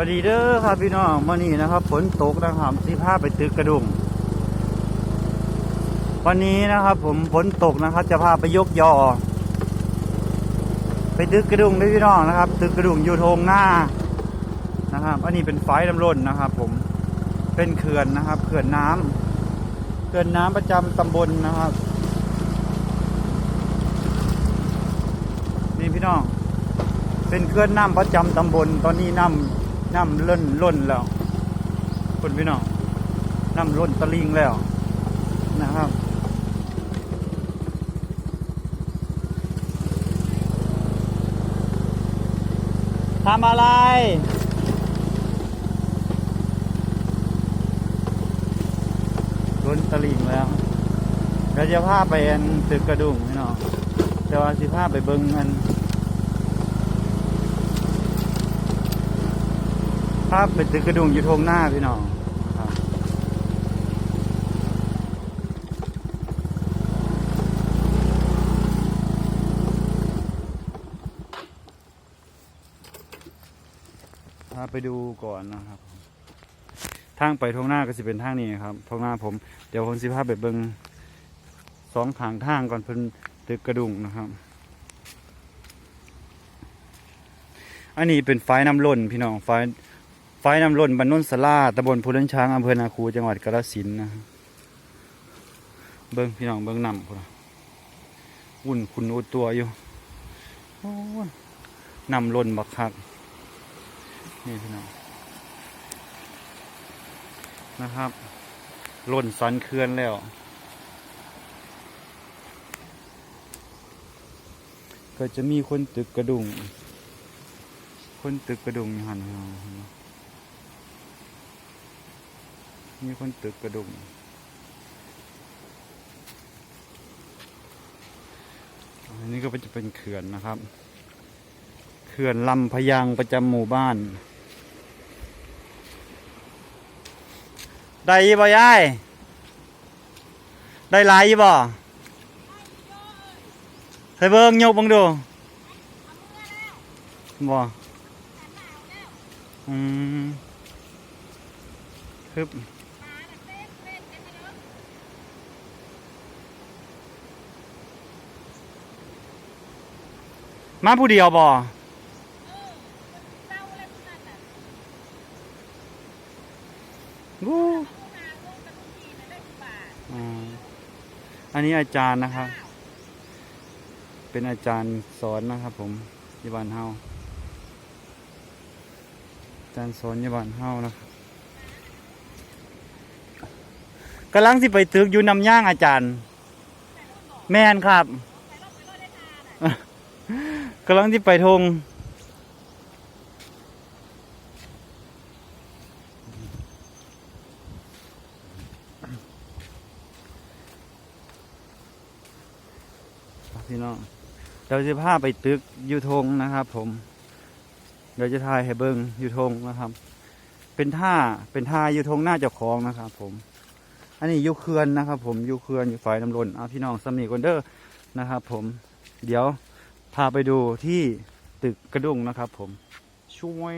วัสดีเด้อครับพี่น้องวันนี้นะครับฝนตกนะครับสีผ้าไปตึกกระดุมวันนี้นะครับ ผมฝนตกนะครับ จะพาไปยกยอ ไปตึกกระดุมด้วยพี่น้องนะครับ ตึกกระดุมอยู่โทงหน้านะครับอันนี้เป็นไฟลำล้นนะครับ ผมเป็นเขื่อนนะครับเขื่อนน้ำเขื่อนน้ำประจำตำบลนะครับ นี่พี่น้องเป็นเคลื่อนน้ำประจำตำบลตอนนี้น้ำ น้ำล้นล้นแล้วคุณพี่น้องน้ำล้นตะลิงแล้วนะครับทำอะไรล้นตะลิงแล้วเราจะพาไปอันตึกกระดุงพี่น้องแต่ว่าสิพาไปเบิ้งอัน ภาพเป็นตึกกระดุงอยู่ทงหน้าพี่น้องครับพาไปดูก่อนนะครับ ทางไปทงหน้าก็จะเป็นทางนี้ครับทงหน้าผม เดี๋ยวผมสิพาไปเบิงสองทางทางก่อนเพิ่นตึกกระดุงนะครับอันนี้เป็นไฟน้ำล้นพี่น้องไฟ ไฟน้ำล้นบรรนนสลาตำบลพูนช้างอำเภอนาคูจังหวัดกาฬสินธุ์นะเบิ้งพี่น้องเบิ้งนำพุ่นน่ะอุ่นคุณอุดตัวอยู่โอ้นำล้นบักคักนี่พี่น้องนะครับล้นสันเขื่อนแล้ว ก็จะมีคนตึกกระดุงคนตึกกระดุงหันพี่น้องเห็นไห มีคนตึกกระดุมอันนี้ก็จะเป็นเขื่อนนะครับ เขื่อนลำพยังประจำหมู่บ้าน ได้ยี่บ่ยายได้หลายยี่บ่ใส่เบิ้งยกบังดูบ่อืมฮึบ มาผู้เดียวบ่วู้อ่าอันนี้อาจารย์นะครับ เป็นอาจารย์สอนนะครับ ผมยี่บานเฮาอาจารย์สอนยี่บานเฮานะครับกำลังสิไปตึกอยู่นำย่างอาจารย์ แม่นครับ กำลังที่ไปทงพี่น้องเราจะพาไปตึกยูทงนะครับ ผมเดี๋ยวจะถ่ายให้เบิงยูทงนะครับ เป็นท่าเป็นท่ายูทงหน้าเจ้าของนะครับ ผม อันนี้ยูเคือนนะครับ ผมยูเคือนอยู่ฝ่ายน้ำล้นเอาพี่น้องสมีกันเดอร์นะครับ ผม เดี๋ยว พาไปดูที่ตึกกระดุงนะครับผมช่วย